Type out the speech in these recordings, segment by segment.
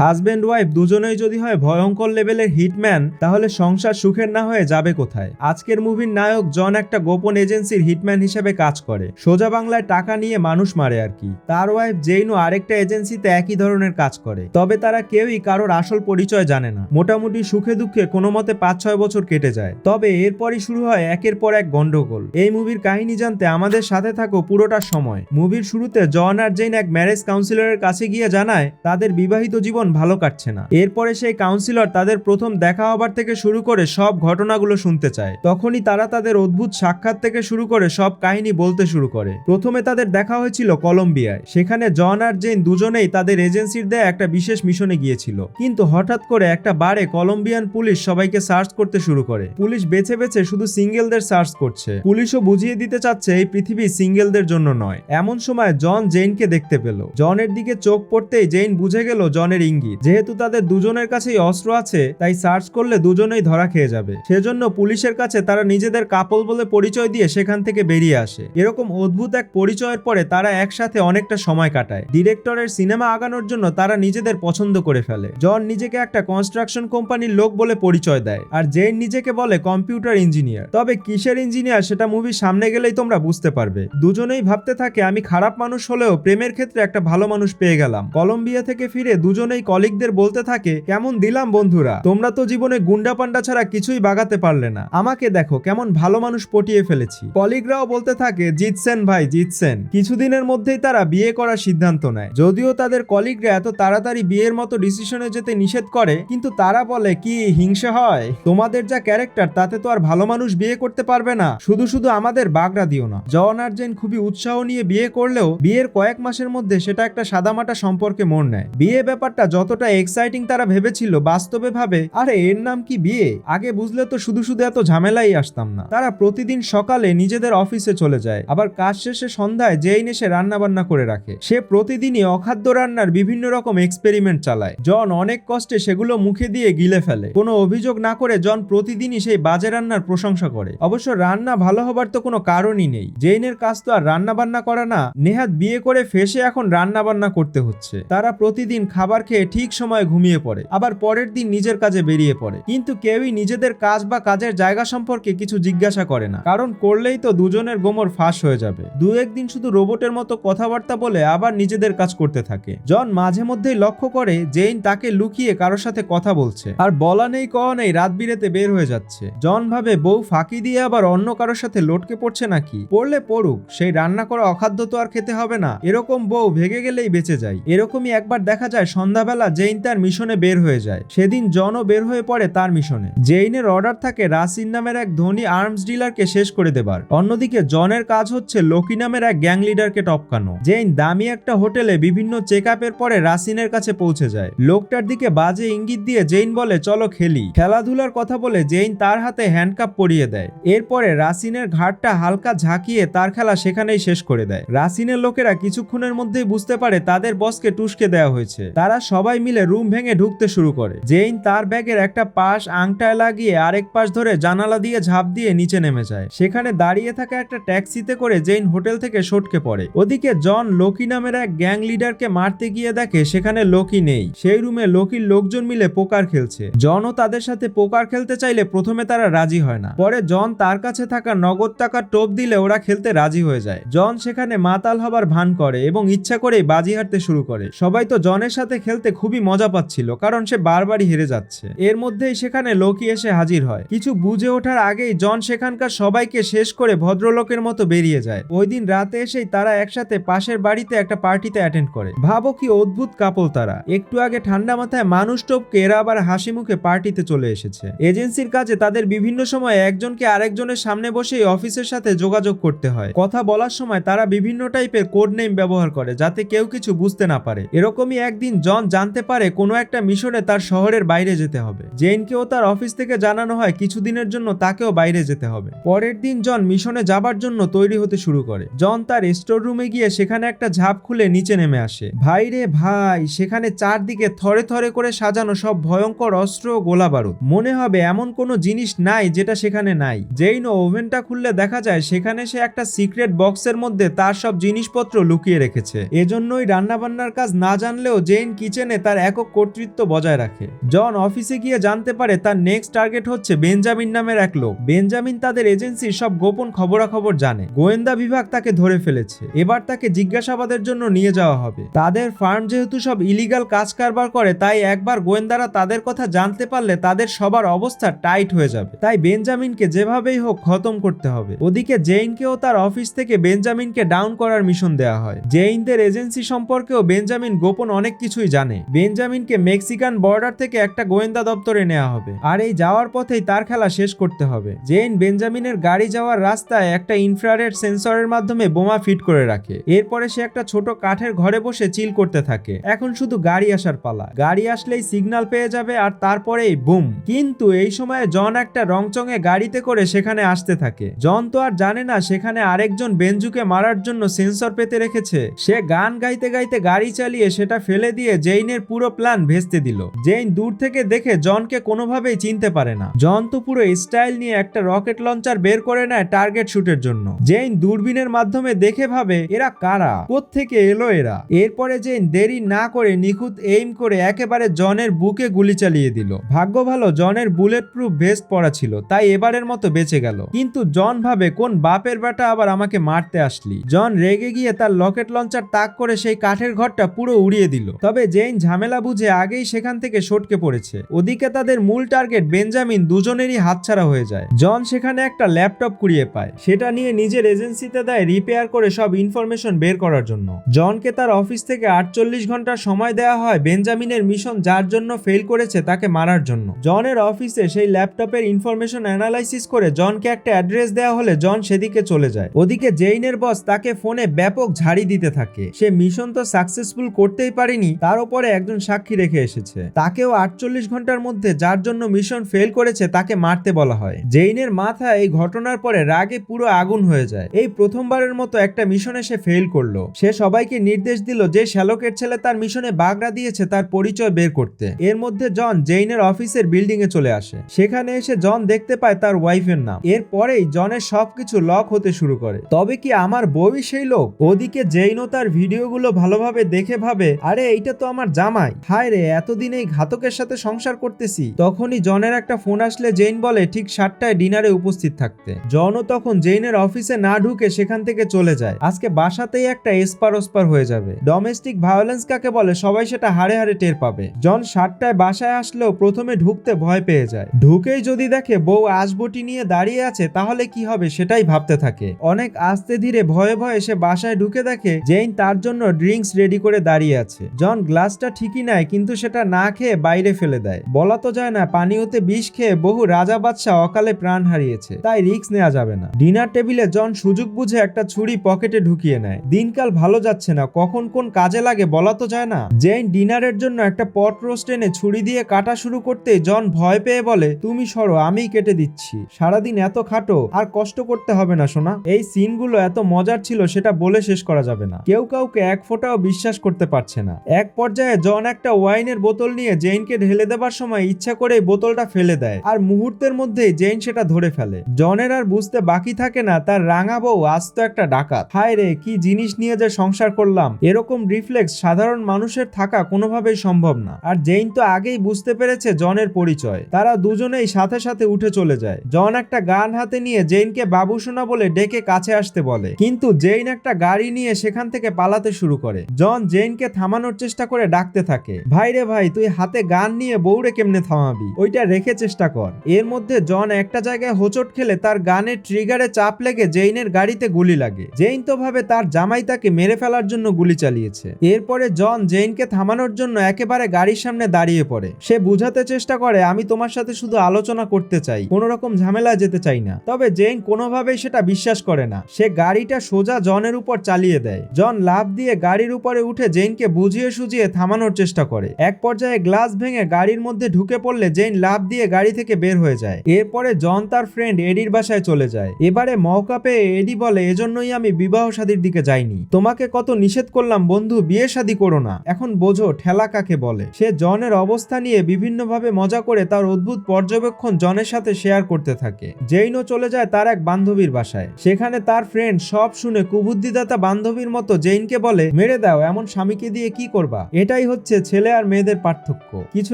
Husband wife দুজনেই যদি হয় ভয়ঙ্কর লেভেলের হিটম্যান, তাহলে সংসার সুখের না হয়ে যাবে কোথায়? আজকের মুভির নায়ক জন একটা গোপন এজেন্সির হিটম্যান হিসেবে কাজ করে। সোজা বাংলায় টাকা নিয়ে মানুষ মারে আর কি। তার ওয়াইফ জেইনও আরেকটা এজেন্সিতে একই ধরনের কাজ করে। তবে তারা কেউই কারোর আসল পরিচয় জানে না। মোটামুটি সুখে দুঃখে কোনো মতে পাঁচ ছয় বছর কেটে যায়। তবে এরপরই শুরু হয় একের পর এক গন্ডগোল এই মুভির কাহিনী জানতে আমাদের সাথে থাকো পুরোটা সময়। মুভির শুরুতে জন আর জেইন এক ম্যারেজ কাউন্সিলরের কাছে গিয়ে জানায়, তাদের বিবাহিত জীবন ভালো কাটছে না। এরপরে সেই কাউন্সিলর তাদের প্রথম দেখা হবার থেকে শুরু করে সব ঘটনাগুলো শুনতে চায়। তখনই তারা তাদের অদ্ভুত সাক্ষাৎ থেকে শুরু করে সব কাহিনী বলতে শুরু করে। প্রথমে তাদের দেখা হয়েছিল কলম্বিয়ায়। সেখানে জন আর জেন দুজনেই তাদের এজেন্সির দেয়া একটা বিশেষ মিশনে গিয়েছিল। কিন্তু হঠাৎ করে একটা বারে কলম্বিয়ান পুলিশ সবাইকে সার্চ করতে শুরু করে। পুলিশ বেছে বেছে শুধু সিঙ্গেলদের সার্চ করছে। পুলিশও বুঝিয়ে দিতে চাচ্ছে এই পৃথিবী সিঙ্গেলদের জন্য নয়। এমন সময় জন জেইনকে দেখতে পেল। জনের দিকে চোখ পড়তেই জেইন বুঝে গেল জনের ইঙ্গিত। যেহেতু তাদের দুজনের কাছেই অস্ত্র আছে, তাই সার্চ করলে দুজনেই ধরা খেয়ে যাবে। সেজন্য পুলিশের কাছে তারা নিজেদের কাপল বলে পরিচয় দিয়ে সেখান থেকে বেরিয়ে আসে। এরকম অদ্ভুত এক পরিচয়ের পরে তারা একসাথে অনেকটা সময় কাটায়। ডিরেক্টরের সিনেমা আগানোর জন্য তারা নিজেদের পছন্দ করে ফেলে। জন নিজেকে একটা কনস্ট্রাকশন কোম্পানির লোক বলে পরিচয় দেয়, আর জেইন নিজেকে বলে কম্পিউটার ইঞ্জিনিয়ার। তবে কিসের ইঞ্জিনিয়ার সেটা মুভির সামনে গেলেই তোমরা বুঝতে পারবে। দুজনেই ভাবতে থাকে, আমি খারাপ মানুষ হলেও প্রেমের ক্ষেত্রে একটা ভালো মানুষ পেয়ে গেলাম। কলম্বিয়া থেকে ফিরে দুজনেই কলিগদের বলতে থাকে, কেমন দিলাম বন্ধুরা? তোমরা তো জীবনে গুন্ডা পান্ডা ছাড়া কিছুই বাগাতে পারলে না। আমাকে দেখো, কেমন ভালো মানুষ পটিয়ে ফেলেছি। কলিগরাও বলতে থাকে, জিতছেন ভাই, জিতছেন। কিছুদিনের মধ্যেই তারা বিয়ে করার সিদ্ধান্ত নেয়। যদিও তাদের কলিগরা এত তাড়াতাড়ি বিয়ের মতো ডিসিশনে যেতে নিষেধ করে, কিন্তু তারা বলে, কি হিংসা হয়? তোমাদের যা ক্যারেক্টার, তাতে তো আর ভালো মানুষ বিয়ে করতে পারবে না। শুধু শুধু আমাদের বাগড়া দিও না। জন আর জেন খুবই উৎসাহ নিয়ে বিয়ে করলেও, বিয়ের কয়েক মাসের মধ্যে সেটা একটা সাদামাটা সম্পর্কে মন নেয়। বিয়ে ব্যাপারটা যতটা এক্সাইটিং তারা ভেবেছিল, বাস্তবে ভাবে, আরে এর নাম কি বিয়ে? আগে বুঝলে তো শুধু শুধু এত ঝামেলাই আসতাম না। তারা প্রতিদিন সকালে নিজেদের অফিসে চলে যায়। আবার কাজ শেষে সন্ধ্যায় জেইন এসে রান্না বান্না করে রাখে। সে প্রতিদিনই অখাদ্য রান্নার বিভিন্ন রকম এক্সপেরিমেন্ট চালায়। জন অনেক কষ্টে সেগুলো মুখে দিয়ে গিলে ফেলে। কোনো অভিযোগ না করে জন প্রতিদিনই সেই বাজে রান্নার প্রশংসা করে। অবশ্য রান্না ভালো হবার তো কোনো কারণই নেই। জেইনের কাজ তো আর রান্না বান্না করা না। নেহাত বিয়ে করে ফেসে এখন রান্না বান্না করতে হচ্ছে। তারা প্রতিদিন খাবার খেয়ে ঠিক সময়ে ঘুমিয়ে পড়ে, আবার পরের দিন নিজের কাজে বেরিয়ে পড়ে। কিন্তু কেউই নিজেদের কাজ বা কাজের জায়গা সম্পর্কে কিছু জিজ্ঞাসা করে না, কারণ করলেই তো দুজনের গোমর ফাঁস হয়ে যাবে। দু একদিন শুধু রোবটের মতো কথাবার্তা বলে আবার নিজেদের কাজ করতে থাকে। জন মাঝে মধ্যেই লক্ষ্য করে জেইন তাকে লুকিয়ে কারোর সাথে কথা বলছে। আর বলা নেই, কওয়া নেই, রাত বিরেতে বের হয়ে যাচ্ছে। জন ভাবে, বউ ফাঁকি দিয়ে আবার অন্য কারোর সাথে লটকে পড়ছে নাকি? পড়লে পড়ুক, সেই রান্না করা অখাদ্য তো আর খেতে হবে না। এরকম বউ ভেগে গেলেই বেঁচে যায়। এরকমই একবার দেখা যায় সন্ধ্যাবেলা জেইন তার মিশনে বের হয়ে যায়। সেদিন জনও বের হয়ে পড়ে তার মিশনে। জেইনের অর্ডার থাকে রাসিন নামের এক ধনী আর্মস ডিলারকে শেষ করে দেবার। অন্যদিকে জনের কাজ হচ্ছে লোকি নামের এক গ্যাং লিডারকে টপকানো। জেইন দামি একটা হোটেলে বিভিন্ন চেক আপের পরে রাসিনের কাছে পৌঁছে যায়। লোকটার দিকে বাজে ইঙ্গিত দিয়ে জেইন বলে, চলো খেলি। খেলাধুলার কথা বলে জেইন তার হাতে হ্যান্ডকাপ পরিয়ে দেয়। এরপরে রাসিনের ঘাটটা হালকা ঝাঁকিয়ে তার খেলা সেখানেই শেষ করে দেয়। রাসিনের লোকেরা কিছুক্ষণের মধ্যেই বুঝতে পারে তাদের বসকে টুসকে দেওয়া হয়েছে। তারা সবাই মিলে রুম ভেঙে ঢুকতে শুরু করে। জেইন তার ব্যাগের একটা পাশ আংটায় লাগিয়ে আরেক পাশ ধরে জানালা দিয়ে ঝাঁপ দিয়ে নিচে নেমে যায়। সেখানে দাঁড়িয়ে থাকা একটা ট্যাক্সিতে করে জেইন হোটেল থেকে সটকে পড়ে। ওদিকে জন লোকি নামের এক গ্যাং লিডারকে মারতে গিয়ে দেখে সেখানে লোকি নেই। সেই রুমে লোকির লোকজন মিলে পোকার খেলছে। জনও তাদের সাথে পোকার খেলতে চাইলে প্রথমে তারা রাজি হয় না। পরে জন তার কাছে থাকা নগদ টাকার টোপ দিলে ওরা খেলতে রাজি হয়ে যায়। জন সেখানে মাতাল হবার ভান করে এবং ইচ্ছা করেই বাজি হারতে শুরু করে। সবাই তো জনের সাথে খেলতে খুবই মজা পাচ্ছিল, কারণ সে বারবারই হেরে যাচ্ছে। এর মধ্যেই সেখানে লোকি এসে হাজির হয়। কিছু বুঝে ওঠার আগেই জন সেখানকার সবাইকে শেষ করে ভদ্রলোকের মতো বেরিয়ে যায়। ওই দিন রাতে এসেই তারা একসাথে পাশের বাড়িতে একটা পার্টিতে অ্যাটেন্ড করে। ভাবো কি অদ্ভুত কাপল তারা। একটু আগে ঠান্ডা মাথায় মানুষ টপকে এরা আবার হাসি মুখে পার্টিতে চলে এসেছে। এজেন্সির কাজে তাদের বিভিন্ন সময় একজনকে আরেকজনের সামনে বসেই অফিসের সাথে যোগাযোগ করতে হয়। কথা বলার সময় তারা বিভিন্ন টাইপের কোড নেম ব্যবহার করে, যাতে কেউ কিছু বুঝতে না পারে। এরকমই একদিন জন জানতে পারে কোনো একটা মিশনে তার শহরের বাইরে যেতে হবে। জেনকেও তার অফিস থেকে জানানো হয় কিছুদিনের জন্য তাকেও বাইরে যেতে হবে। পরের দিন জন মিশনে যাবার জন্য তৈরি হতে শুরু করে। জন তার স্টোর রুমে গিয়ে সেখানে একটা ঝাঁপ খুলে নিচে নেমে আসে। ভাই রে ভাই, সেখানে চারদিকে থরে থরে করে সাজানো সব ভয়ঙ্কর অস্ত্র ও গোলা বারুদ মনে হবে এমন কোনো জিনিস নাই যেটা সেখানে নাই। যেই নো ওভেনটা খুললে দেখা যায় সেখানে সে একটা সিক্রেট বক্সের মধ্যে তার সব জিনিসপত্র লুকিয়ে রেখেছে। এজন্যই রান্নাবান্নার কাজ না জানলেও জেইন কিচেন এনে তার একক কর্তৃত্ব বজায় রাখে। জন অফিসে গিয়ে জানতে পারে তার নেক্সট টার্গেট হচ্ছে বেঞ্জামিন নামের এক লোক। বেঞ্জামিন তাদের এজেন্সির সব গোপন খবরাখবর জানে। গোয়েন্দা বিভাগ তাকে ধরে ফেলেছে। এবার তাকে জিজ্ঞাসাবাদের জন্য নিয়ে যাওয়া হবে। তাদের ফার্ম যেহেতু সব ইলিগাল কাজ কারবার করে, তাই একবার গোয়েন্দারা তাদের কথা জানতে পারলে তাদের সবার অবস্থা টাইট হয়ে যাবে। তাই বেঞ্জামিনকে যেভাবেই হোক খতম করতে হবে। ওদিকে জেইনকেও তার অফিস থেকে বেঞ্জামিনকে ডাউন করার মিশন দেওয়া হয়। জেইনদের এজেন্সি সম্পর্কেও বেঞ্জামিন গোপন অনেক কিছুই জানে। বেঞ্জামিনকে মেক্সিকান বর্ডার থেকে একটা গোয়েন্দা দপ্তরে নেওয়া হবে। আর এই যাওয়ার পথেই তার খেলা শেষ করতে হবে। জেইন বেঞ্জামিনের গাড়ি যাওয়ার রাস্তায় একটা ইনফ্রারেড সেন্সরের মাধ্যমে বোমা ফিট করে রাখে। এরপরে সে একটা ছোট কাঠের ঘরে বসে চিল করতে থাকে। এখন শুধু গাড়ি আসার পালা। গাড়ি আসলেই সিগন্যাল পেয়ে যাবে আর তারপরেই বুম। কিন্তু এই সময়ে জন একটা রংচঙে গাড়িতে করে সেখানে আসতে থাকে। জন তো আর জানে না সেখানে আরেকজন বেঞ্জুকে মারার জন্য সেন্সর পেতে রেখেছে। সে গান গাইতে গাইতে গাড়ি চালিয়ে সেটা ফেলে দিয়ে জেইনের পুরো প্ল্যান ভেস্তে দিল। জেইন দূর থেকে দেখে জনকে কোনোভাবেই চিনতে পারে না। জন তো পুরো স্টাইল নিয়ে একটা রকেট লঞ্চার বের করে নেয় টার্গেট শুটের জন্য। জেইন দূরবীনের মাধ্যমে দেখে ভাবে, এরা কারা? থেকে এলো এরা? এরপরে জেইন দেরি না করে নিখুঁত এইম করে একেবারে জনের বুকে গুলি চালিয়ে দিল। ভাগ্য ভালো, জনের বুলেট প্রুফ ভেস্ট পরা ছিল, তাই এবারের মতো বেঁচে গেল। কিন্তু জন ভাবে, কোন বাপের বেটা আবার আমাকে মারতে আসলি? জন রেগে গিয়ে তার লকেট লঞ্চার তাক করে সেই কাঠের ঘরটা পুরো উড়িয়ে দিল। তবে জেইন ঝামেলা বুঝে আগেই সেখান থেকে সটকে পড়েছে। ওদিকে তাদের মূল টার্গেট বেঞ্জামিন দুজনেরই হাতছাড়া হয়ে যায়। জন সেখানে একটা ল্যাপটপ কুড়িয়ে পায়। সেটা নিয়ে নিজের এজেন্সিতে দেয় রিপেয়ার করে সব ইনফরমেশন বের করার জন্য। জনকে তার অফিস থেকে আটচল্লিশ ঘণ্টা সময় দেওয়া হয় বেঞ্জামিনের মিশন যার জন্য ফেল করেছে তাকে মারার জন্য। জনের অফিসে সেই ল্যাপটপের ইনফরমেশন অ্যানালাইসিস করে জনকে একটা অ্যাড্রেস দেওয়া হলে জন সেদিকে চলে যায়। ওদিকে জেইনের বস তাকে ফোনে ব্যাপক ঝাড়ি দিতে থাকে। সে মিশন তো সাকসেসফুল করতেই পারেনি, তার উপরে একজন সাক্ষী রেখে এসেছে। তাকেও আটচল্লিশ ঘণ্টার মধ্যে যার জন্য মিশন ফেল করেছে তাকে মারতে বলা হয়। জেইনের মাথা এই ঘটনার পরে রাগে পুরো আগুন হয়ে যায়। এই প্রথমবারের মতো একটা মিশনে সে ফেল করল। সে সবাইকে নির্দেশ দিল যে শ্যালকের ছেলে তার মিশনে বাগড়া দিয়েছে তার পরিচয় বের করতে। এর মধ্যে জন জেইনের অফিসের বিল্ডিং এ চলে আসে। সেখানে এসে জন দেখতে পায় তার ওয়াইফের নাম। এরপরেই জনের সবকিছু লক হতে শুরু করে। তবে কি আমার বই সেই লোক? ওদিকে জেইনও তার ভিডিওগুলো ভালোভাবে দেখে ভাবে, আরে, এইটা তো আমার জামাই। হায় রে, এতদিন এই ঘাতকের সাথে সংসার করতেছি। তখনই জনের একটা ফোন আসলে জেইন বলে ঠিক সাতটায় ডিনারে উপস্থিত থাকতে। জনও তখন জেইনের অফিসে না ঢুকে সেখান থেকে চলে যায়। আজকে বাসাতেই একটা এসপার ওসপার হয়ে যাবে। ডোমেস্টিক ভায়োলেন্স কাকে বলে, সবাই সেটা হাড়ে হাড়ে টের পাবে। জন সাতটায় বাসায় আসলেও প্রথমে ঢুকতে ভয় পেয়ে যায়। ঢুকেই যদি দেখে বউ আসবটি নিয়ে দাঁড়িয়ে আছে, তাহলে কি হবে সেটাই ভাবতে থাকে। অনেক আস্তে ধীরে ভয়ে ভয়ে সে বাসায় ঢুকে দেখে জেইন তার জন্য ড্রিঙ্কস রেডি করে দাঁড়িয়ে আছে। জন গ্লাসটা ঠিকই নেয়, কিন্তু সেটা না খেয়ে বাইরে ফেলে দেয়। বলা তো যায় না, পানীয়তে বিষ খেয়ে বহু রাজা বাদশাহ অকালে প্রাণ হারিয়েছে। তাই রিস্ক নেওয়া যাবে না। ডিনার টেবিলে জন সুযোগ বুঝে একটা ছুরি পকেটে ঢুকিয়ে নেয়। দিনকাল ভালো যাচ্ছে না, কখন কোন কাজে লাগে বলা তো যায় না। জেইন ডিনারের জন্য একটা পট রোস্ট এনে ছুরি দিয়ে কাটা শুরু করতে জন ভয় পেয়ে বলে, তুমি সরো, আমিই কেটে দিচ্ছি। সারাদিন এত খাটো, আর কষ্ট করতে হবে না শোনা এই সিনগুলো এত মজার ছিল, সেটা বলে শেষ করা যাবে না। কেউ কাউকে এক ফোঁটাও বিশ্বাস করতে পারছে না। এক পর্যায়ে জন একটা ওয়াইনের বোতল নিয়ে জেইনকে ঢেলে দেবার সময় ইচ্ছা করে বোতলটা ফেলে দেয়। আর মুহূর্তের মধ্যেই জেইন সেটা ধরে ফেলে। জনের আর বুঝতে বাকি থাকে না তার রাঙা বউ আস্ত একটা ডাকাত। হায় রে, কি জিনিস নিয়ে যে সংসার করলাম। এরকম রিফ্লেক্স সাধারণ মানুষের থাকা কোনোভাবেই সম্ভব না। আর জেইন তো আগেই বুঝতে পেরেছে জনের পরিচয়। তারা দুজনেই সাথে সাথে উঠে চলে যায়। জন একটা গান হাতে নিয়ে জেইনকে বাবুসোনা বলে ডেকে কাছে আসতে বলে। কিন্তু জেইন একটা গাড়ি নিয়ে সেখান থেকে পালাতে শুরু করে। জন জেইনকে থামানোর চেষ্টা করে ডাকতে থাকে। ভাই রে ভাই, তুই হাতে গান নিয়ে বউরে কেমনে থামাবি? ওইটা রেখে চেষ্টা কর। এর মধ্যে জন একটা জায়গায় হোচট খেলে তার গানের ট্রিগারে চাপ লেগে জেইনের গাড়িতে গুলি লাগে। জেইন তো ভাবে তার জামাই তাকে মেরে ফেলার জন্য গুলি চালিয়েছে। এরপরে জন জেইনকে থামানোর জন্য একেবারে গাড়ির সামনে দাঁড়িয়ে পড়ে। সে বুঝাতে চেষ্টা করে, আমি তোমার সাথে শুধু আলোচনা করতে চাই কোন রকম ঝামেলা যেতে চাই না। তবে জেইন কোনোভাবেই সেটা বিশ্বাস করে না। সে গাড়িটা সোজা জনের উপর চালিয়ে দেয়। জন লাভ দিয়ে গাড়ির উপরে উঠে জেইনকে বুঝিয়ে সুঝিয়ে থামানোর চেষ্টা করে। এক পর্যায়ে গ্লাস ভেঙে গাড়ির মধ্যে ঢুকে পড়লে জেইন লাভ দিয়ে গাড়ি থেকে বের হয়ে যায়। এরপরে জন তার ফ্রেন্ড এডির বাসায় চলে যায়। এবারে মৌকা পেয়ে এডি বলে, এজন্যই আমি বিবাহ শাদীর দিকে যাইনি। তোমাকে কত নিষেধ করলাম, বন্ধু, বিয়ে শাদী করো না। এখন বোঝো ঠেলা কাকে বলে। সে জনের অবস্থা নিয়ে বিভিন্নভাবে মজা করে তার অদ্ভুত পর্যবেক্ষণ জনের সাথে শেয়ার করতে থাকে। জেইনও চলে যায় তার এক বান্ধবীর বাসায়। সেখানে তার ফ্রেন্ড সব শুনে কুবুদ্ধিদাতা বান্ধবীর মতো জেইনকে বলে, মেরে দাও, এমন স্বামীকে দিয়ে কি করবা? এটাই হচ্ছে ছেলে আর মেয়েদের পার্থক্য। কিছু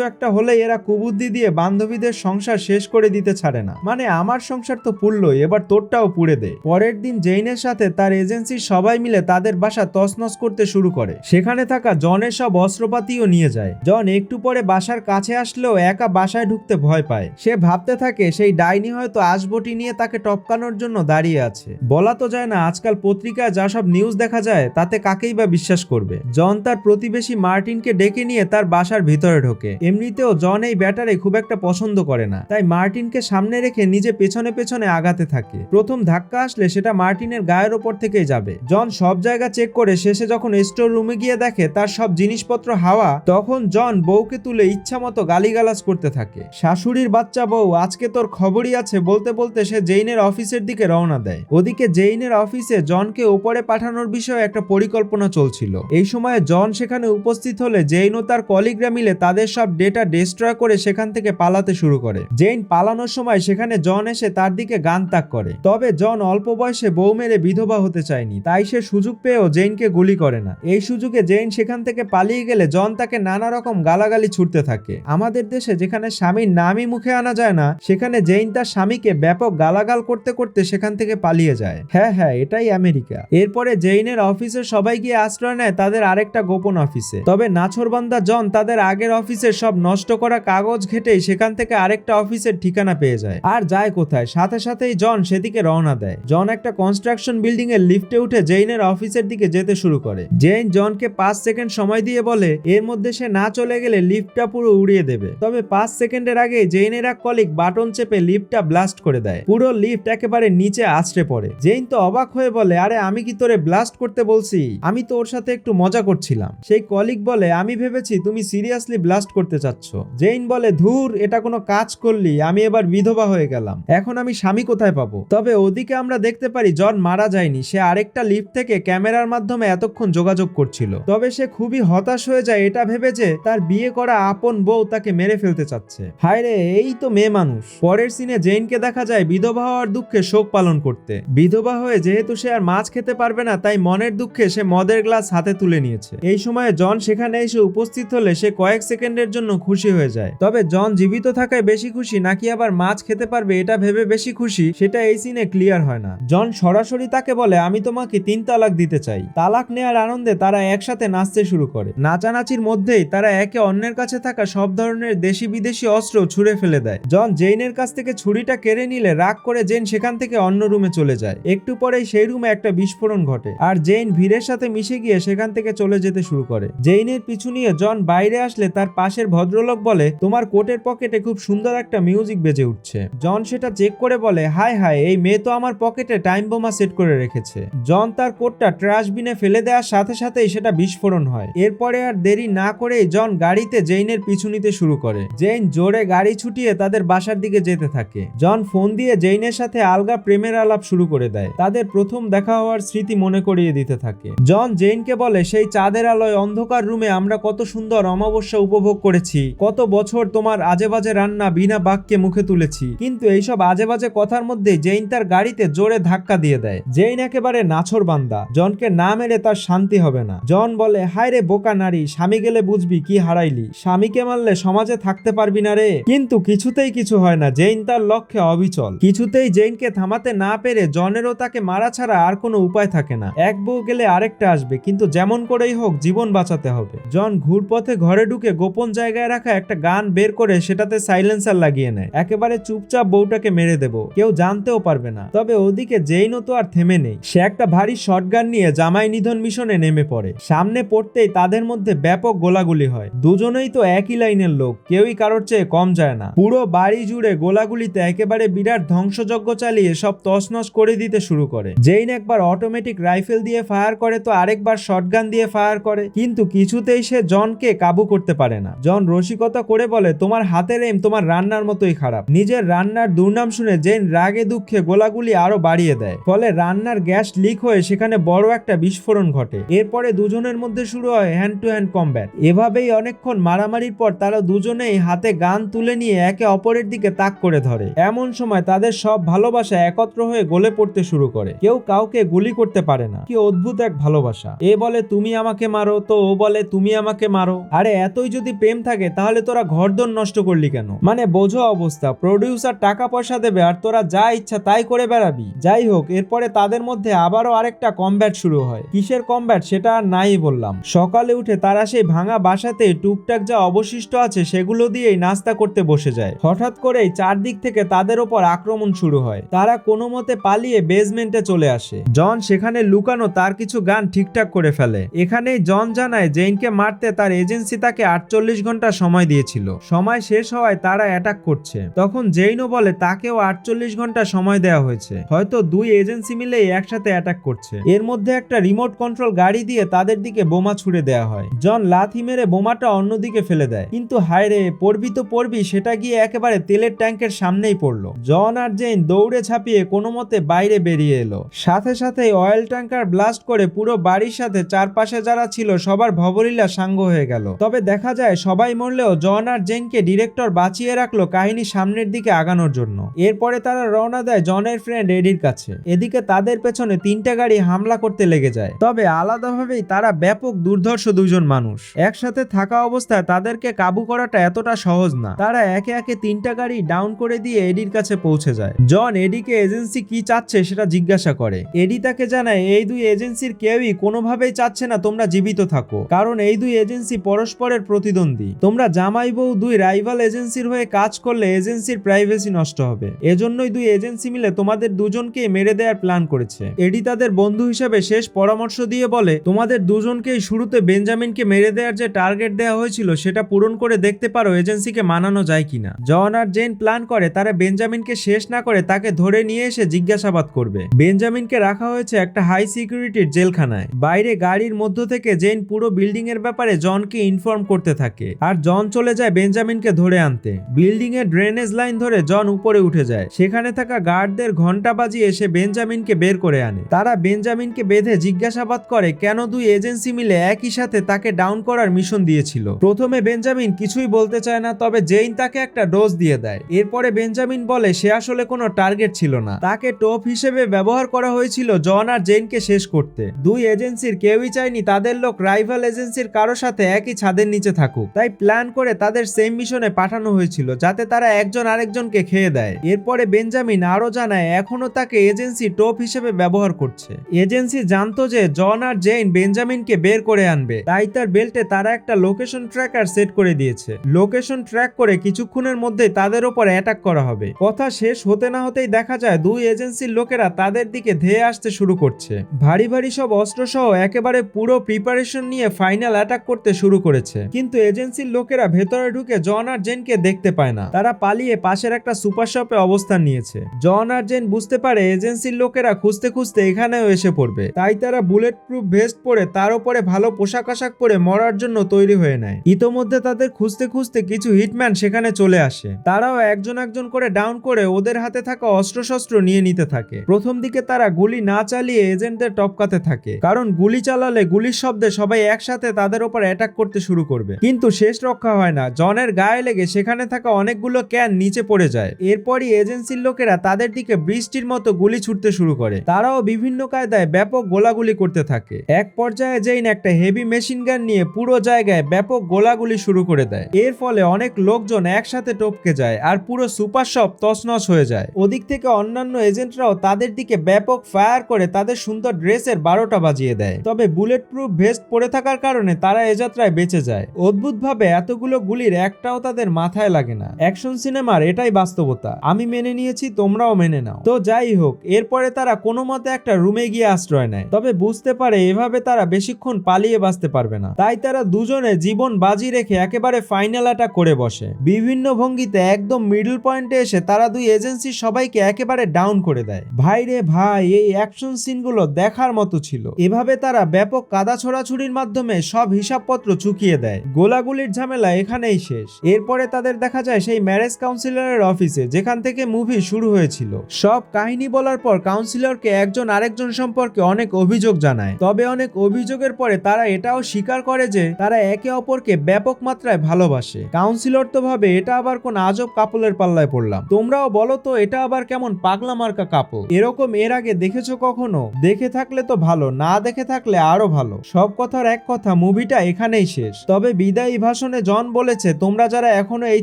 একটা হলে এরা কুবুদ্ধি দিয়ে বান্ধবীদের সংসার শেষ করে দিতে ছাড়ে না। মানে আমার সংসার তো পুড়লই, এবার তোরটাও পুড়ে দে। পরের দিন জেইনের সাথে তার এজেন্সির সবাই মিলে তাদের বাসা তছনছ করতে শুরু করে। সেখানে থাকা জনের সব অস্ত্রপাতিও নিয়ে যায়। জন একটু পরে বাসার কাছে আসলেও একা বাসায় ঢুকতে ভয় পায়। সে ভাবতে থাকে সেই ডাইনি হয়তো আসবটি নিয়ে তাকে টপকানোর জন্য দাঁড়িয়ে আছে। বলা তো যায় না, আজকাল পত্রিকায় যা সব নিউজ দেখা যায়, তাতে কাকেই বা বিশ্বাস করবে? জন তার প্রতিবেশী মার্টিনকে ডেকে নিয়ে তার বাসার ভিতরে ঢোকে। এমনিতেও জন এই ব্যাটারে খুব একটা পছন্দ করে না, তাই মার্টিনকে সামনে রেখে নিজে পেছনে পেছনে আগাতে থাকে। প্রথম ধাক্কা আসলে সেটা মার্টিনের গায়ের ওপর থেকেই যাবে। জন সব জায়গা চেক করে শেষে যখন স্টোর রুমে গিয়ে দেখে তার সব জিনিসপত্র হাওয়া, তখন জন বউকে তুলে ইচ্ছা মতো গালিগালাজ করতে থাকে। শাশুড়ির বাচ্চা বউ, আজকে তোর খবরই আছে বলতে বলতে সে জেইনের অফিসের দিকে রওনা দেয়। ওদিকে জেইনের অফিসে জনকে ওপরে পাঠানোর বিষয়ে একটা পরিকল্পনা চলছিল। এই সময় জন সেখানে উপস্থিত হলে জেইন ও তার কলিগরা মিলে তাদের সব ডেটা ডিস্ট্রয় করে সেখান থেকে পালাতে শুরু করে। জেইন পালানোর সময় সেখানে জন এসে তার দিকে গান তাক করে। তবে জন অল্প বয়সে বউ মেরে বিধবা হতে চায়নি, তাই সে সুযোগ পেয়েও জেইনকে গুলি করে না। এই সুযোগে জেইন সেখান থেকে পালিয়ে গেলে জন তাকে নানা রকম গালাগালি ছুটতে থাকে। আমাদের দেশে যেখানে স্বামীর নামই মুখে আনা যায় না, সেখানে জেইন তার স্বামীকে ব্যাপক গালাগাল করতে করতে সেখান থেকে পালিয়ে যায়। হ্যাঁ হ্যাঁ এটাই আমেরিকা। এরপরে জেইনের অফিসের সবাই গিয়ে আশ্রয় নেয় তাদের আরেকটা গোপন অফিসে। তবে নাছরবান্দা জন তাদের আগের অফিসের সব নষ্ট করা কাগজ ঘেটেই সেখান থেকে আরেকটা অফিসের ঠিকানা পেয়ে যায়। আর যায় কোথায়? সাথে সাথেই জন সেদিকে রওনা দেয়। জন একটা কনস্ট্রাকশন বিল্ডিং এর লিফটে উঠে জেইনের অফিসের দিকে যেতে শুরু করে। জেইন জনকে পাঁচ সেকেন্ড সময় দিয়ে বলে, এর মধ্যে সে না চলে গেলে লিফটটা পুরো উড়িয়ে দেবে। তবে পাঁচ সেকেন্ডের আগে জেইনের এক কলিক বাটন চেপে লিফটটা ব্লাস্ট করে দেয়। পুরো লিফট একেবারে নিচে আছড়ে পড়ে। জেইন তো অবাক হয়ে বলে, আরে, আমি কি তোরে ব্লাস্ট করতে বলছি? আমি তো ওর সাথে একটু মজা করছিলাম। সেই কলিক বলে আমি ভেবেছি তুমি সিরিয়াসলি ব্লাস্ট করতে চাচ্ছ। জেইন বলে, ধুর, এটা কোনো কাজ করলি, আমি এবার বিধবা হয়ে গেলাম। এখন আমি স্বামী কোথায় পাবো? তবে ওদিকে আমরা দেখতে পারি, জন মারা যায়নি। সে আরেকটা লিফট থেকে ক্যামেরার মাধ্যমে এতক্ষণ যোগাযোগ করছিল। তবে সে খুবই হতাশ হয়ে যায়, এটা ভেবে যে তার বিয়ে করা আপন বউ তাকে মেরে ফেলতে চাচ্ছে। হায় রে, এই তো মেয়ে মানুষ। পরের সিনে জেইনকে দেখা যায় বিধবা হওয়ার দুঃখে শোক পালন করতে। বিধবা হয়ে যেহেতু সে আর মাছ খেতে পারবে না, তাই মনের দুঃখে সে মদের গ্লাস হাতে তুলে নিয়েছে। এই সময়ে জন সেখানে এসে উপস্থিত হলে সে কয়েক সেকেন্ডের জন্য খুশি হয়ে যায়। তবে জন জীবিত থাকায় বেশি খুশি নাকি আবার মাছ খেতে পারবে এটা ভেবে বেশি খুশি, সেটা এই সিনে ক্লিয়ার হয় না। জন সরাসরি তাকে বলে, আমি তোমাকে তিন তালাক দিতে চাই। তালাক নেয়ার আনন্দে তারা একসাথে নাচতে শুরু করে। নাচানাচির মধ্যেই তারা একে অন্যের কাছে থাকা সব ধরনের দেশি বিদেশি অস্ত্র ছুঁড়ে ফেলে দেয়। জন জেইনের কাছ থেকে ছুরিটা কেড়ে নিলে রাগ করে জেন সেখান থেকে অন্য রুমে চলে যায়। একটু পরেই সেই রুমে একটা বিস্ফোরণ ঘটে, আর জেইন ভিড়ের সাথে মিশে গিয়ে সেখান থেকে চলে যেতে শুরু করে। জেইনের পিছু নিয়ে জন বাইরে আসলে তার পাশের ভদ্রলোক বলে, তোমার কোটের পকেটে খুব সুন্দর একটা মিউজিক বেজে উঠছে। জন সেটা চেক করে বলে হাই হাই এই মেয়ে তো আমার পকেটে টাইম বোমা সেট করে রেখেছে। জন তার কোটটা ট্রাশ বিনে ফেলে দেওয়ার সাথে সাথেই সেটা বিস্ফোরণ হয়। এরপরে আর দেরি না করেই জন গাড়িতে জেইনের পিছু নিতে শুরু করে। জেইন জোরে গাড়ি ছুটিয়ে তাদের বাসার দিকে যেতে থাকে। জন ফোন দিয়ে জেইনের সাথে আলগা প্রেমের আলাপ শুরু করে দেয়। তাদের প্রথম দেখা হওয়ার স্মৃতি মনে করিয়ে দিতে থাকে। জন জেইনকে বলে, সেই চাঁদের আলোয় অন্ধকার রুমে আমরা কত সুন্দর অমাবস্যা উপভোগ করেছি, কত বছর তোমার আজে বাজে রান্না বিনা বাক্যে মুখে তুলেছি। কিন্তু এইসব আজে বাজে কথার মধ্যে জেইন তার গাড়িতে জোরে ধাক্কা দিয়ে দেয়। জেইন একেবারে নাছর বান্দা, জনকে না মেরে তার শান্তি হবে না। জন বলে, হায় রে বোকা নারী, স্বামী গেলে বুঝবি কি হারাইলি। স্বামীকে মারলে সমাজে থাকতে পারবি না রে। কিন্তু কিছুতেই কিছু হয় না, জেইন তার লক্ষ্যে অবিচল। কিছুতেই জেইনকে থামাতে না পেরে জনেরও তাকে মারা ছাড়া আর কোনো উপায় থাকে না। এক বউ গেলে আরেকটা আসবে, কিন্তু যেমন করেই হোক জীবন বাঁচাতে হবে। জন ঘুরপথে ঘরে ঢুকে গোপন জায়গায় রাখা একটা গান বের করে সেটাতে সাইলেন্সার লাগিয়ে নেয়। একেবারে চুপচাপ বউটাকে মেরে দেব, কেউ জানতেও পারবে না। তবে ওদিকে জেইনও তো আর থেমে নেই। সে একটা ভারী শটগান নিয়ে জামাই নিধন মিশনে নেমে পড়ে। সামনে পড়তেই তাদের মধ্যে ব্যাপক গোলাগুলি হয়। দুজনেই তো একই লাইনের লোক, কেউই কারোর চেয়ে কম যায় না। পুরো বাড়ি জুড়ে গোলাগুলিতে একেবারে বিরাট ধ্বংসযজ্ঞ চালিয়ে সব তছনছ করে দিতে শুরু করে। জেইন একবার অটোমেটিক রাইফেল দিয়ে ফায়ার করে, তো আরেকবার শটগান দিয়ে ফায়ার করে। কিন্তু কিছুতেই সে জনকে কাবু করতে পারে না। জন রসিকতা করে বলে, তোমার হাতের এম, তোমার রান্নার মতোই খারাপ। নিজের রান্নার দুর্নাম শুনে জেন রাগে দুঃখে গোলাগুলি আরও বাড়িয়ে দেয়। ফলে রান্নার গ্যাস লিক হয়ে সেখানে বড় একটা বিস্ফোরণ ঘটে। এরপরে দুজনের মধ্যে শুরু হয় হ্যান্ড টু হ্যান্ড কম্ব্যাট। এভাবেই অনেকক্ষণ মারামারির পর তারা দুজনেই হাতে গান তুলে নিয়ে একে অপরের দিকে তাক করে ধরে। এমন সময় তাদের সব ভালোবাসা একত্র হয়ে গলে পড়তে শুরু করে। কেউ কাউকে গুলি করতে পারে না। কি অদ্ভুত এক ভালোবাসা। এ বলে, তুমি আমাকে মারো। তো ও বলে তুমি আমাকে মারো। আরে, এতই যদি প্রেম থাকে, তাহলে তোরা ঘরদোর নষ্ট করলি কেন? মানে বোঝো অবস্থা। প্রডিউসার টাকা পয়সা দেবে আর তোরা যা ইচ্ছা তাই করে বেড়াবি। যাই হোক, এরপরে তাদের মধ্যে আবারও আরেকটা কমব্যাট শুরু হয়। কিসের কমব্যাট সেটা আর নাই বললাম। সকালে উঠে তারা সেই ভাঙা বাসাতে টুকটাক যা অবশিষ্ট আছে, সেগুলো দিয়েই নাস্তা করতে বসে যায়। হঠাৎ করেই চারদিক থেকে তাদের ওপর আক্রমণ শুরু হয়। তারা কোনো মতে পালিয়ে বেসমেন্টে চলে আসে। জন সেখানে লুকানো তার কিছু গান ঠিকঠাক করে ফেলে। এখানেই জন জানায় জেইনকে মারতে তার এজেন্সি তাকে আটচল্লিশ ঘণ্টা সময় দিয়েছিল। সময় শেষ হওয়ায় তারা অ্যাটাক করছে। তখন জেইনও বলে, তাকেও আটচল্লিশ ঘণ্টা সময় দেওয়া হয়েছে। হয়তো দুই এজেন্সি মিলে একসাথে অ্যাটাক করছে। এর মধ্যে একটা রিমোট কন্ট্রোল গাড়ি দিয়ে তাদের দিকে বোমা ছুড়ে দেওয়া হয়। জন লাথি মেরে বোমাটা অন্যদিকে ফেলে দেয়। কিন্তু হায় রে, পড়বি তো পড়বি, সেটা গিয়ে একেবারে তেলের ট্যাঙ্কের সামনেই পড়ল। জন আর জেইন দৌড়ে ছাপিয়ে কোনো মতে বাইরে বেরিয়ে এলো। সাথে সাথে অয়েল ট্যাঙ্কার ব্লাস্ট করে পুরো বাড়ির সাথে চারপাশে যারা ছিল সবার ভবলীলা সাঙ্গ হয়ে গেল। তবে দেখা যায় সবাই মরলেও জন আর জেনকে ডিরেক্টর বাঁচিয়ে রাখল কাহিনী সামনের দিকে আগানোর জন্য। এরপরে তারা রওনা দেয় জনের ফ্রেন্ড এডির কাছে। এদিকে তাদের পেছনে তিনটা গাড়ি হামলা করতে লেগে যায়। তবে আলাদাভাবেই তারা ব্যাপক দুর্ধর্ষ দুজন মানুষ। একসাথে থাকা অবস্থায় তাদেরকে কাবু করাটা এতটা সহজ না। তারা একে একে তিনটা গাড়ি ডাউন করে দিয়ে এডির কাছে পৌঁছে যায়। জন এডিকে এজেন্সি কি চাচ্ছে সেটা জিজ্ঞাসা করে। এডি তাকে জানায়, এই দুই এজেন্সির কেউই কোনোভাবেই চাচ্ছে না তোমরা জীবিত থাকো। কারণ এই দুই এজেন্সি পরস্পরের প্রতিদ্বন্দ্বী। তোমরা জামাই বউ দুই রাইভাল এজেন্সির হয়ে কাজ করলে এজেন্সির প্রাইভেসি নষ্ট হবে। এজন্যই দুই এজেন্সি মিলে তোমাদের দুজনকেই মেরে দেওয়ার প্ল্যান করেছে। এডি তাদের বন্ধু হিসেবে শেষ পরামর্শ দিয়ে বলে, তোমাদের দুজনকেই শুরুতে বেঞ্জামিনকে মেরে দেওয়ার যে টার্গেট দেওয়া হয়েছিল, সেটা পূরণ করে দেখতে পারো এজেন্সিকে মানানো যায় কিনা জন আর জেন প্ল্যান করে, তারা বেঞ্জামিনকে শেষ না করে তাকে ধরে নিয়ে এসে জিজ্ঞাসাবাদ করবে। বেঞ্জামিনকে রাখা হয়েছে একটা হাই সিকিউরিটির জেলখানায়। বাইরে গাড়ির মধ্য থেকে জেন পুরো বিল্ডিং এর ব্যাপারে জনকে ইনফর্ম করতে থাকে। আর জন চলে যায় বেঞ্জামিনকে ধরে আনতে। বিল্ডিং এর ড্রেনেজ লাইন ধরে জন উপরে উঠে যায়। সেখানে থাকা গার্ডদের ঘণ্টা বাজিয়ে এসে বেঞ্জামিনকে বের করে আনে। তারা বেঞ্জামিনকে বেঁধে জিজ্ঞাসাবাদ করে কেন দুই এজেন্সি মিলে একই সাথে তাকে ডাউন করার মিশন দিয়েছিল। প্রথমে বেঞ্জামিন কিছুই বলতে চায় না, তবে জেইন তাকে একটা ডোজ দিয়ে দেয়। এরপরে বেঞ্জামিন বলে, সে আসলে কোনো টার্গেট ছিল না। তাকে টোপ হিসেবে ব্যবহার করা হয়েছিল জন আর জেইনকে শেষ করতে। দুই এজেন্সির কেউই চায়নি তাদের লোক রাইভাল এজেন্সির কারও সাথে একই ছাদের নিচে থাকুক। তাই প্ল্যান করে তাদের সেম মিশনে পাঠানো হয়েছিল, যাতে তারা একজন আরেকজনকে খেয়ে দেয়। এরপরে বেঞ্জামিন আরও জানায় এখনও তাকে এজেন্সি টোপ হিসেবে ব্যবহার করছে। এজেন্সি জানতো যে, জন আর জেইন বেঞ্জামিনকে বের করে আনবে। তাই তার বেল্টে তারা একটা লোকেশন ট্র্যাকার সেট করে দিয়েছে। লোকেশন ট্র্যাক করে কিছুক্ষণের মধ্যে তাদের ওপর অ্যাটাক করা হবে। কথা শেষ হতে না হতেই দেখা যায়, দুই এজেন্সির লোকেরা তাদের দিকে ধেয়ে আসতে শুরু করছে। ভারী ভারী সব অস্ত্র সহ একেবারে পুরো প্রিপারেশন নিয়ে ফাইনাল অ্যাটাক করতে শুরু করেছে। কিন্তু এজেন্সির লোকেরা ভেতরে ঢুকে জন আর জেনকে দেখতে পায় না। তারা পালিয়ে পাশের একটা সুপার শপে অবস্থান নিয়েছে। জন আর জেন বুঝতে পারে এজেন্সির লোকেরা খুঁজতে খুঁজতে এখানেও এসে পড়বে। তাই তারা বুলেট প্রুফ ভেস্ট পরে তার উপরে ভালো পোশাক আশাক পরে মরার জন্য তৈরি হয়ে নেয়। ইতোমধ্যে তাদের খুঁজতে খুঁজতে কিছু হিটম্যান সেখানে চলে আসে। তারাও একজন একজন করে ডাউন করে ওদের হাতে থাকা অস্ত্রশস্ত্র নিয়ে নিতে থাকে। প্রথম দিকে তারা গুলি না চালিয়ে এজেন্টদের টপকাতে থাকে। কারণ গুলি চালালে গুলির শব্দে সবাই একসাথে তাদের ওপর অ্যাটাক করতে শুরু করবে। কিন্তু শেষ রক্ষা হয় না। জনের গায়ে লেগে সেখানে থাকা অনেকগুলো ক্যান নিচে পড়ে যায়। এরপরই এজেন্সির লোকেরা তাদের দিকে বৃষ্টির মতো গুলি ছুটতে শুরু করে। তারাও বিভিন্ন কায়দায় ব্যাপক গোলাগুলি করতে থাকে। এক পর্যায়ে জেইন একটা হেভি মেশিন গান নিয়ে পুরো জায়গায় ব্যাপক গোলাগুলি শুরু করে দেয়। এর ফলে অনেক লোকজন একসাথে টপকে যায় আর পুরো সুপার শপ তছনছ হয়ে যায়। ওদিক থেকে অন্যান্য এজেন্টরাও তাদের দিকে ব্যাপক ফায়ার করে তাদের সুন্দর ড্রেসের বারোটা বাজিয়ে দেয়। তবে বুলেট প্রুফ ভেস্ট পরে থাকার কারণে তারা এ যাত্রায় বেঁচে যায়। অদ্ভুতভাবে এতগুলো গুলির একটাও তাদের মাথায় লাগে না। অ্যাকশন সিনেমার এটাই বাস্তবতা। আমি মেনে নিয়েছি, তোমরাও মেনে নাও। তো যাই হোক, এরপরে তারা কোনো মতে একটা রুমে গিয়ে আশ্রয় নেয়। তবে বুঝতে পারে এভাবে তারা বেশিক্ষণ পালিয়ে বাঁচতে পারবে না। তাই তারা দুজনে জীবন বাজি রেখে একেবারে ফাইনাল অ্যাটাক করে বসে। বিভিন্ন ভঙ্গিতে একদম মিডল পয়েন্টে এসে তারা দুই এজেন্সির সবাইকে একেবারে ডাউন করে দেয়। ভাই রে ভাই, এই অ্যাকশন সিনগুলো দেখার মতো ছিল। এভাবে তারা ব্যাপক কাদা ছোড়াছুড়ির মাধ্যমে সব হিসাবপত্র চুকিয়ে দেয়। গোলাগুলির ঝামেলা এখানেই শেষ। এরপরে তাদের দেখা যায় সেই ম্যারেজ কাউন্সিলরের অফিসে, যেখান থেকে মুভি শুরু হয়েছিল। সব কাহিনী বলার পর কাউন্সিলরকে একজন আরেকজন সম্পর্কে অনেক অভিযোগ জানায়। তবে অনেক অভিযোগের পরে তারা এটাও স্বীকার করে যে, তারা একে অপরকে ব্যাপক মাত্রায় ভালোবাসে। কাউন্সিলর তো ভাবে, এটা আবার কোন আজব কাপলের পাল্লায় পড়লাম। তোমরাও বলো তো, এটা আবার কেমন পাগলা মার্কা কাপল? এরকম এর আগে দেখেছ কখনো? দেখে থাকলে তো ভালো, না দেখে থাকলে আরও ভালো। সব কথার এক কথা কথা মুভিটা এখানেই শেষ। তবে বিদায়ী ভাষণে জন বলেছে, তোমরা যারা এখনও এই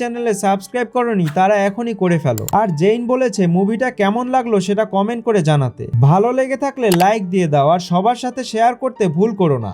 চ্যানেলে সাবস্ক্রাইব করনি, তারা এখনই করে ফেলো। আর জেইন বলেছে, মুভিটা কেমন লাগল সেটা কমেন্ট করে জানাতে। ভালো লেগে থাকলে লাইক দিয়ে দাও, আর সবার সাথে শেয়ার করতে ভুল করো না।